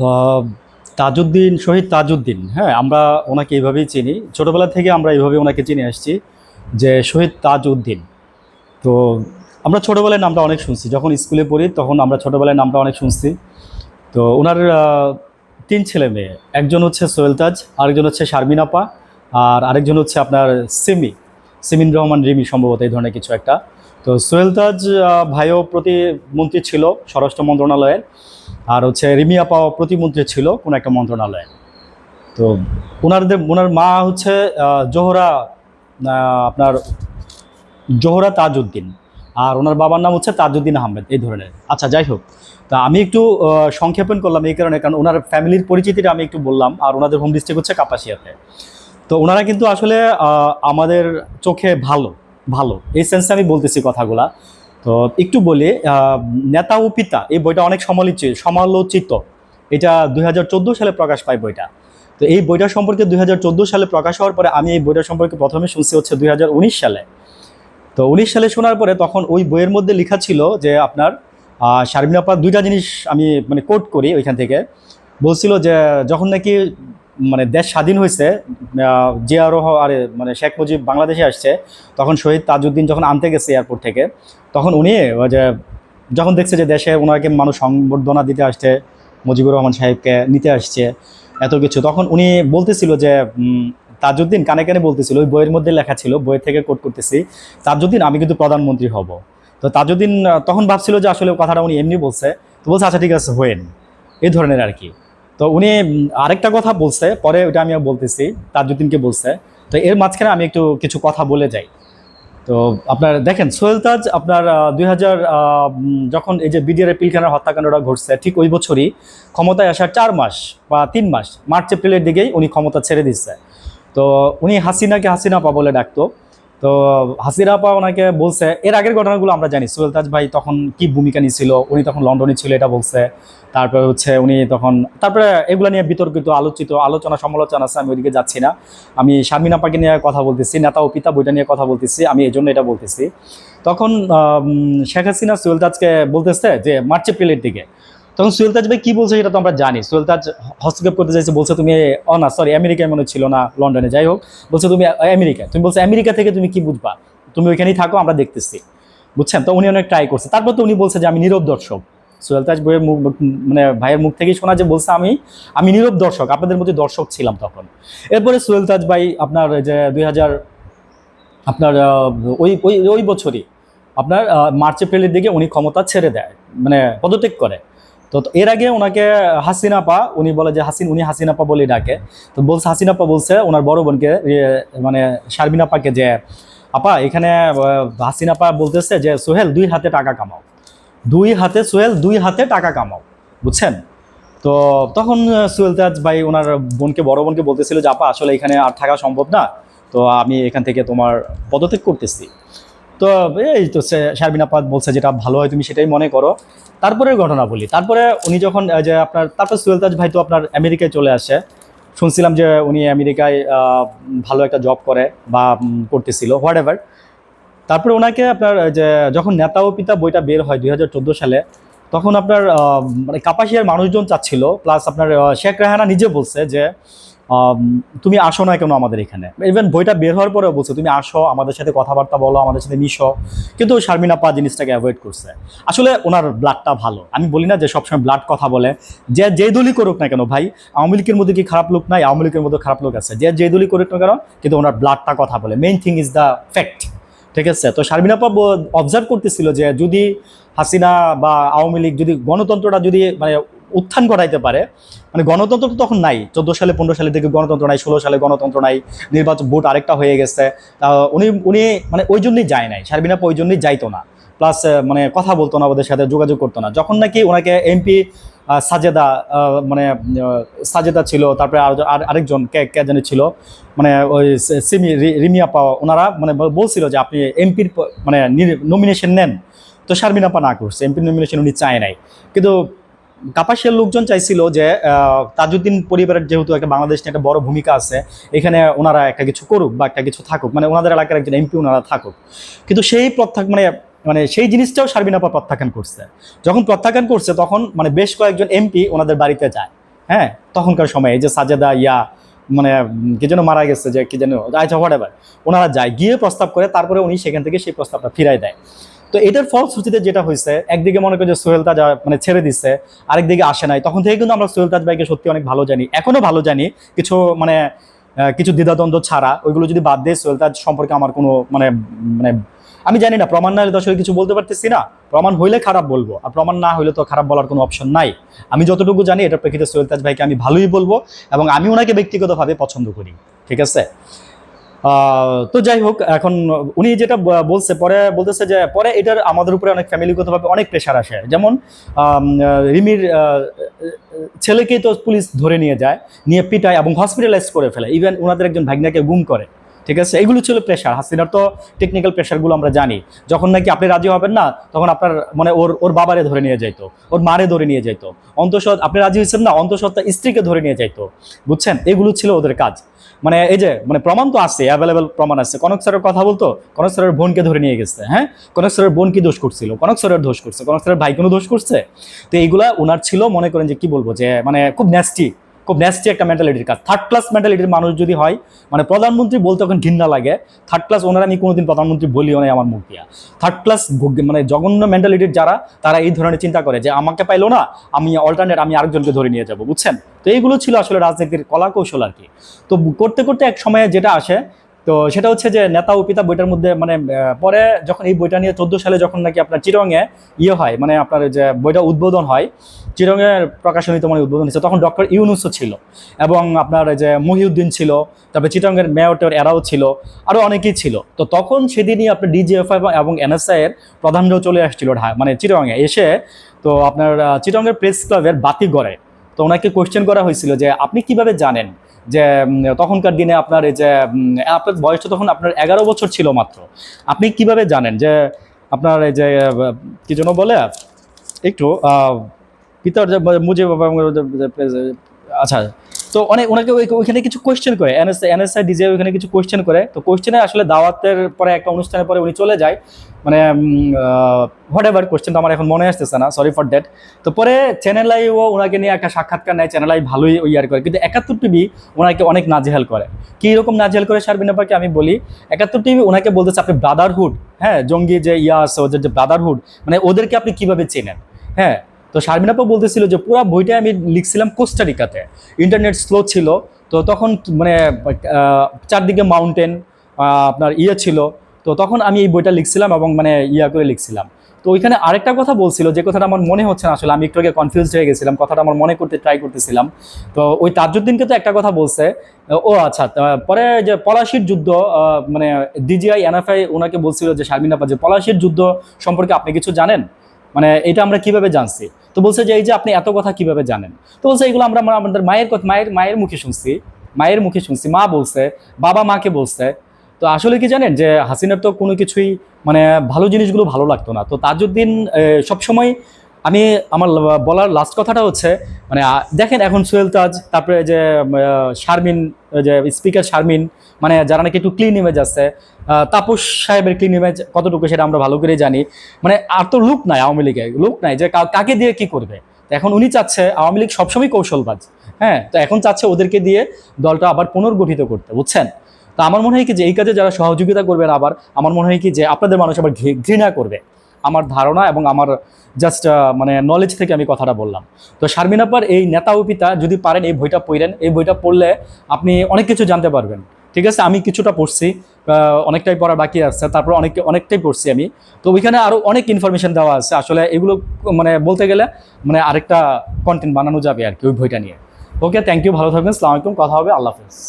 আহ, তাজউদ্দিন শহীদ তাজউদ্দিন। হ্যাঁ আমরা ওনাকে এইভাবেই চিনি। ছোটোবেলা থেকে আমরা এইভাবে ওনাকে চিনে আসছি যে শহীদ তাজউদ্দিন। তো আমরা ছোটোবেলায় নামটা অনেক শুনছি। যখন স্কুলে পড়ি তখন আমরা ছোটোবেলায় নামটা অনেক শুনছি। তো ওনার তিন ছেলে মেয়ে। একজন হচ্ছে সোহেল তাজ আরেকজন হচ্ছে শারমিন আপা আর আরেকজন হচ্ছে আপনার সিমি। সিমিন রহমান রিমি সম্ভবত এই ধরনের কিছু একটা। তো সোহেল তাজ ভাইও প্রতিমন্ত্রী ছিল স্বরাষ্ট্র মন্ত্রণালয়ের। আর হচ্ছে রিমিয়া পাওয়া প্রতিমন্ত্রী ছিল কোন একটা মন্ত্রণালয়ে তো ওনারদের ওনার মা হচ্ছে জোহরা আপনার জোহরা তাজউদ্দিন। আর ওনার বাবার নাম হচ্ছে তাজউদ্দিন আহমেদ, এই ধরনের। আচ্ছা যাই হোক। তা আমি একটু সংক্ষেপণ করলাম এই কারণে, কারণ ওনার ফ্যামিলির পরিচিতিটা আমি একটু বললাম, আর ওনাদের হোম ডিস্ট্রিক্ট হচ্ছে কাপাসিয়াতে। তো ওনারা কিন্তু আসলে আমাদের চোখে ভালো। ভালো। এই সেন্সে আমি বলতেছি কথাগুলা। তো একটু বলি নেতা ও পিতা এই বইটা অনেক সমালোচিত সমালোচিত। এটা দুই হাজার চোদ্দ সালে প্রকাশ পায় বইটা। তো এই বইটা সম্পর্কে দুই হাজার চোদ্দ সালে প্রকাশ হওয়ার পরে আমি এই বইটা সম্পর্কে প্রথমে শুনছি হচ্ছে দুই হাজার উনিশ সালে। তো উনিশ সালে শোনার পরে তখন ওই বইয়ের মধ্যে লেখা ছিল যে আপনার আহ, শারমিন আপা দুইটা জিনিস আমি মানে কোট করি ওইখান থেকে। বলছিল যে যখন নাকি মানে দেশ স্বাধীন হয়েছে জিয়ারোহ আর মানে শেখ মুজিব বাংলাদেশে আসছে, তখন শহীদ তাজউদ্দিন যখন আনতে গেছে এয়ারপোর্ট থেকে, তখন উনি যে যখন দেখছে যে দেশে ওনাকে মানুষ সংবর্ধনা দিতে আসছে, মুজিবুর রহমান সাহেবকে নিতে আসছে, এত কিছু, তখন উনি বলতেছিল যে তাজউদ্দিন কানে কানে বলতেছিল, ওই বইয়ের মধ্যে লেখা ছিল, বই থেকে কোট করতেছি, তাজউদ্দিন, আমি কিন্তু প্রধানমন্ত্রী হব। তো তাজউদ্দিন তখন ভাবছিল যে আসলে কথাটা উনি এমনি বলছে, তো বলছে আচ্ছা ঠিক আছে হোয়েন এই ধরনের আর কি। তো উনি আরেকটা কথা বলছে, পরে ওটা আমি বলতেছি, তাজউদ্দিনকে বলছে। তো এর মাঝখানে আমি একটু কিছু কথা বলে যাই। তো আপনার, দেখেন, সোহেল তাজ আপনার দুই হাজার যখন এই যে বিডিআর পিলখানার হত্যাকাণ্ডটা ঘটছে, ঠিক ওই বছরই ক্ষমতায় আসার চার মাস বা তিন মাস, মার্চ, এপ্রিলের দিকেই উনি ক্ষমতা ছেড়ে দিচ্ছে তো উনি হাসিনাকে হাসিনা পা বলে ডাকতো। তো, হাসিনা পা ওনাকে বলছে, এর আগের ঘটনাগুলো আমরা জানি। সোহেল তাজ ভাই তখন কি ভূমিকা নিয়েছিল, উনি তখন লন্ডনে ছিল, এটা বলছে। তারপরে হচ্ছে উনি তখন, তারপরে এগুলো নিয়ে বিতর্কিত, আলোচিত, আলোচনা সমালোচনা আছে, আমি ওইদিকে যাচ্ছি না। আমি শারমিন আপাকে নিয়ে কথা বলতেছি, নেতা ও পিতা বইটা নিয়ে কথা বলতেছি, আমি এই জন্য এটা বলতেছি। তখন শেখ হাসিনা সোহেল তাজকে বলতেছে যে মার্চ এপ্রিলের দিকে। তখন সোহেল তাজ ভাই কি বলছে সেটা তো আমরা জানি। সোহেল তাজ হস্তক্ষেপ করতে চাইছে, বলছে তুমি, ও না সরি আমেরিকায় মনে ছিল না, লন্ডনে, যাই হোক। বলছে, তুমি আমেরিকা তুমি বলছো, আমেরিকা থেকে তুমি কি বুঝবা? তুমি ওইখানেই থাকো, আমরা দেখতেছি। বুঝছেন? তো উনি অনেক ট্রাই করছে। তারপর তো উনি বলছে যে, আমি নীরব দর্শক। সোহেল তাজ বইয়ের মুখ মানে ভাইয়ের মুখ থেকেই শোনা যে, বলছে আমি আমি নীরব দর্শক, আপনাদের মধ্যে দর্শক ছিলাম তখন। এরপরে সোহেল তাজ ভাই আপনার যে দুই হাজার, আপনার ওই ওই ওই বছরই আপনার মার্চ, এপ্রিলের দিকে উনি ক্ষমতা ছেড়ে দেয় মানে পদত্যাগ করে। তো এর আগে ওনাকে হাসিনা পা উনি বলে যে হাসিন উনি হাসিনা পা বলে ডাকে। তো বলছে হাসিনা পা বলছে ওনার বড় বোনকে মানে শারমিন আপাকে যে আপা এখানে আহ, হাসিনা পা বলতেছে যে সোহেল দুই হাতে টাকা কামাও। দুই হাতে সোহেল দুই হাতে টাকা কামাও। বুঝছেন? তো তখন সোহেল তাজ ভাই ওনার বোনকে বড় বোনকে বলতেছিল যে আপা আসলে এখানে আর থাকা সম্ভব না। তো আমি এখান থেকে তোমার পদত্যাগ করতেছি। তো এই তো শারমিন আপা বলছে যেটা ভালো হয়, তুমি সেটাই মনে করো। তারপরে ঘটনা বলি। তারপরে উনি যখন যে আপনার, তারপর সোহেল তাজ ভাই তো আপনার আমেরিকায় চলে আসে। শুনছিলাম যে উনি আমেরিকায় ভালো একটা জব করে বা করতেছিল হোয়াট এভার তারপরে ওনাকে আপনার যে যখন নেতা ও পিতা বইটা বের হয় দুই হাজার চোদ্দ সালে, তখন আপনার মানে কাপাসিয়ার মানুষজন চাচ্ছিল প্লাস আপনার শেখ রেহানা নিজে বলছে যে তুমি আসো না কেন আমাদের এখানে? ইভেন বইটা বের হওয়ার পরেও বলছে, তুমি আসো, আমাদের সাথে কথাবার্তা বলো, আমাদের সাথে মিশো। কিন্তু শারমিন আপা জিনিসটাকে অ্যাভয়েড করছে। আসলে ওনার ব্লাডটা ভালো। আমি বলি না যে সবসময় ব্লাড কথা বলে। যে যে দলই করুক না কেন ভাই, আওয়ামী লীগের মধ্যে কি খারাপ লোক নাই? আওয়ামী লীগের মধ্যে খারাপ লোক আছে। যে যে দলই করুক না কেন, কিন্তু ওনার ব্লাডটা কথা বলে। Main thing is the fact ঠিক আছে? তো শারমিন আপা অবজার্ভ করতেছিল যে যদি হাসিনা বা আওয়ামী লীগ, যদি গণতন্ত্রটা যদি মানে উত্থান ঘটাইতে পারে। মানে গণতন্ত্র তো তখন নাই, চোদ্দ সালে, পনেরো সালে থেকে গণতন্ত্র নাই, ষোলো সালে গণতন্ত্র নাই, নির্বাচন ভোট আরেকটা হয়ে গেছে। তা উনি উনি মানে ওই জন্যই যায় নাই, শারমিন ওই জন্যই যাইতো না। প্লাস মানে কথা বলতো না ওদের সাথে, যোগাযোগ করতো না। যখন নাকি ওনাকে এমপি সাজেদা মানে সাজেদা ছিল, তারপরে আর আর- আরেকজন কে কে জানি ছিল মানে ওই সিমি রিমিয়া পাওয়া ওনারা মানে বলছিল যে আপনি এমপির মানে নমিনেশন নেন। তো শারমিন আপা না করছে এমপির নমিনেশন উনি চায় নাই। কিন্তু কাপাসিয়ার লোকজন চাইছিল যে তাজউদ্দিন পরিবারের যেহেতু একটা বাংলাদেশ নিয়ে একটা বড় ভূমিকা আছে, এখানে ওনারা একটা কিছু করুক বা একটা কিছু থাকুক মানে ওনাদের এলাকার একজন এমপি ওনারা থাকুক। কিন্তু সেই প্রত্যাক মানে মানে সেই জিনিসটাও শারমিন আপা প্রত্যাখ্যান করছে। যখন প্রত্যাখ্যান করছে, তখন মানে বেশ কয়েকজন এমপি ওনাদের বাড়িতে যায়। হ্যাঁ তখনকার সময়ে যে সাজেদা, ইয়া মানে কি যেন মারা গেছে, যে কি যেন আচ্ছা হোয়াট এভার ওনারা যায়, গিয়ে প্রস্তাব করে, তারপরে উনি সেখান থেকে সেই প্রস্তাবটা ফিরাই দেয়। তো এটার ফলশ্রুতিতে যেটা হয়েছে, একদিকে মনে করি যে সোহেল তাজ মানে ছেড়ে দিচ্ছে আরেকদিকে আসে নাই। তখন থেকে কিন্তু আমরা সোহেল তাজ ভাইকে সত্যি অনেক ভালো জানি। এখনও ভালো জানি, কিছু মানে কিছু দ্বিধাদ্বন্দ্ব ছাড়া। ওইগুলো যদি বাদ দিয়ে সোহেল তাজ সম্পর্কে আমার কোনো মানে মানে আমি জানি না, প্রমাণ না হলে তো কিছু বলতে পারতেছি না। প্রমাণ হইলে খারাপ বলব, আর প্রমাণ না হইলে তো খারাপ বলার কোনো অপশন নাই। আমি যতটুকু জানি, এটার প্রেক্ষিতে সোহেল তাজ ভাইকে আমি ভালোই বলব এবং আমি ওনাকে ব্যক্তিগতভাবে পছন্দ করি। ঠিক আছে? তো যাই হোক এখন উনি যেটা বলছে পরে বলতেছে যে পরে এটার আমাদের উপরে অনেক ফ্যামিলিগতভাবে অনেক প্রেশার আসে। যেমন রিমির আহ, ছেলেকেই তো পুলিশ ধরে নিয়ে যায় নিয়ে পিটায় এবং হসপিটালাইজ করে ফেলে। ইভেন ওনাদের একজন ভাগ্নাকে গুম করে ঠিক আছে? এগুলো ছিল প্রেশার হাসিনার তো টেকনিক্যাল প্রেশারগুলো আমরা জানি। যখন নাকি আপনি রাজি হবেন না তখন আপনার মানে ওর ওর বাবারে ধরে নিয়ে যাইতো ওর মারে ধরে নিয়ে যাইতো। অন্তঃসৎ আপনি রাজি হয়েছেন না অন্তঃসত্ত্বা স্ত্রীকে ধরে নিয়ে যাইতো। বুঝছেন? এগুলো ছিল ওদের কাজ। মানে এই যে মানে প্রমাণ তো আছে অ্যাভেলেবেল প্রমাণ আছে। কনক স্যারের কথা বলতো, কনক স্যারের বোনকে ধরে নিয়ে গেছে হ্যাঁ? কনক স্যারের বোন কি দোষ করছিল? কনক স্যারের দোষ করছে। কনক স্যারের ভাই কোনো দোষ করছে? তো এইগুলা ওনার ছিল, মনে করেন যে, কি বলব যে মানে খুব ন্যাস্টি খুব ন্যাস্টি একটা মেন্টালিটির কাজ। থার্ড ক্লাস মেন্টালিটির মানুষ যদি হয় মানে প্রধানমন্ত্রী বলতে ওখানে ঘৃণা লাগে থার্ড ক্লাস ওনারা আমি কোনোদিন প্রধানমন্ত্রী বলিও নাই আমার মুখ দিয়া। থার্ড ক্লাস মানে জঘন্য মেন্টালিটির যারা, তারা এই ধরনের চিন্তা করে যে আমাকে পাইলো না, আমি অল্টারনেট আমি আরেকজনকে ধরে নিয়ে যাব, বুঝছেন? তো এইগুলো ছিল আসলে রাজনীতির কলা কৌশল আর কি। তো করতে করতে এক সময়ে যেটা আসে তো সেটা হচ্ছে যে নেতা ও পিতা বইটার মধ্যে মানে পরে যখন এই বইটা নিয়ে চোদ্দ সালে যখন নাকি আপনার চিরঙে ইয়ে হয় মানে আপনার যে বইটা উদ্বোধন হয় চিরঙের প্রকাশনীতে মানে উদ্বোধন হয়েছে, তখন ডক্টর ইউনুসও ছিল এবং আপনার যে মহিউদ্দিন ছিল, তারপরে চিটঙ্গের মেয়র এরাও ছিল, আরও অনেকেই ছিল। তো তখন সেদিনই আপনার ডিজিএফআই এবং এনএসআই এর প্রধানরাও চলে আসছিল মানে চিরঙে এসে তো আপনার চিটংয়ের প্রেস ক্লাবের বাতি গড়ে তো ওনাকে কোয়েশ্চেন করা হয়েছিল যে আপনি কীভাবে জানেন যে তখনকার দিনে আপনার এই যে আপনার বয়সটা তখন আপনার এগারো বছর ছিল মাত্র। আপনি কীভাবে জানেন যে, আপনার এই যে কি যেন বলে, একটু পিতার যে মুজিব আচ্ছা তো অনেক ওনাকে ওই- ওইখানে কিছু কোয়েশ্চেন করে এনএস এনএসআই ডিজে ওইখানে কিছু কোয়েশ্চেন করে। তো কোয়েশ্চেনে আসলে দাওয়াতের পরে একটা অনুষ্ঠানের পরে উনি চলে যায়। মানে হোয়াট এভার কোয়েশ্চেনটা আমার এখন মনে আসতেছে না সরি ফর দ্যাট তো পরে চ্যানেল আইও ওনাকে নিয়ে একটা সাক্ষাৎকার নেয় চ্যানেল আই ভালোই ওই ইয়ার করে। কিন্তু একাত্তর টিভি ওনাকে অনেক নাজেহাল করে। কী রকম নাজেহাল করে শারবিন আপাকে আমি বলি, একাত্তর টিভি ওনাকে বলতেছে, আপনি ব্রাদারহুড হ্যাঁ জঙ্গি যে ইয়া আছে, ওদের যে ব্রাদারহুড মানে ওদেরকে আপনি কীভাবে চেনেন? হ্যাঁ তো শারমিন বলতেছিল যে পুরো বইটা আমি লিখছিলাম কোস্টারিকাতে ইন্টারনেট স্লো ছিল, তো তখন মানে চারদিকে মাউন্টেন আপনার ইয়ে ছিল, তো তখন আমি এই বইটা লিখছিলাম এবং মানে ইয়া করে লিখছিলাম। তো ওইখানে আরেকটা কথা বলছিল, যে কথাটা আমার মনে হচ্ছে না আসলে, আমি একটু আগে কনফিউজ হয়ে গেছিলাম, কথাটা আমার মনে করতে ট্রাই করতেছিলাম। তো ওই তাজউদ্দিনকে তো একটা কথা বলছে, ও আচ্ছা পরে যে পলাশির যুদ্ধ মানে ডিজিআই এনএফআই ওনাকে বলছিল যে, শারমিন আপা, যে পলাশির যুদ্ধ সম্পর্কে আপনি কিছু জানেন? মানে এটা আমরা কীভাবে জানছি? তো বলছে যে এই যে আপনি এত কথা কীভাবে জানেন? তো বলছে এগুলো আমরা আমাদের মায়ের কথা মায়ের মায়ের মুখে শুনছি, মায়ের মুখে শুনছি, মা বলছে, বাবা মাকে বলছে। তো আসলে কি জানেন যে হাসিনার তো কোনো কিছুই মানে ভালো জিনিসগুলো ভালো লাগতো না। তো তাজউদ্দিন সবসময় আমি আমার বলার লাস্ট কথাটা হচ্ছে মানে দেখেন এখন সোহেল তাজ, তারপরে যে শারমিন যে স্পিকার শারমিন মানে যারা নাকি একটু ক্লিন ইমেজ আছে তাপস সাহেবের ক্লিন ইমেজ কতটুকু সেটা আমরা ভালো করে জানি। মানে আর তো লুক নাই আওয়ামী লীগে লুক নাই যে কাকে দিয়ে কি করবে। এখন উনি চাচ্ছে আওয়ামী লীগ সবসময় কৌশলবাজ হ্যাঁ? তো এখন চাচ্ছে ওদেরকে দিয়ে দলটা আবার পুনর্গঠিত করতে, বুঝছেন? তো আমার মনে হয় কি যে এই কাজে যারা সহযোগিতা করবেন আবার, আমার মনে হয় কি যে আপনাদের মানুষ আবার ঘৃণা করবে। আমার ধারণা এবং আমার জাস্ট মানে নলেজ থেকে আমি কথাটা বললাম। তো শারমিন আপার এই নেতা ও পিতা যদি পারেন, এই বইটা পড়েন, এই বইটা পড়লে আপনি অনেক কিছু জানতে পারবেন। ঠিক আছে? আমি কিছুটা পড়ছি অনেকটাই পড়া বাকি আছে, তারপর অনেক, অনেকটাই পড়ছি আমি। তো ওইখানে আরও অনেক ইনফরমেশন দেওয়া আছে। আসলে এগুলো মানে বলতে গেলে মানে আরেকটা কন্টেন্ট বানানো যাবে আর কি ওই বইটা নিয়ে। ওকে থ্যাংক ইউ ভালো থাকবেন সালামালাইকুম কথা হবে, আল্লাহ হাফেজ।